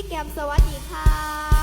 พี่แกมสวัสดีค่ะ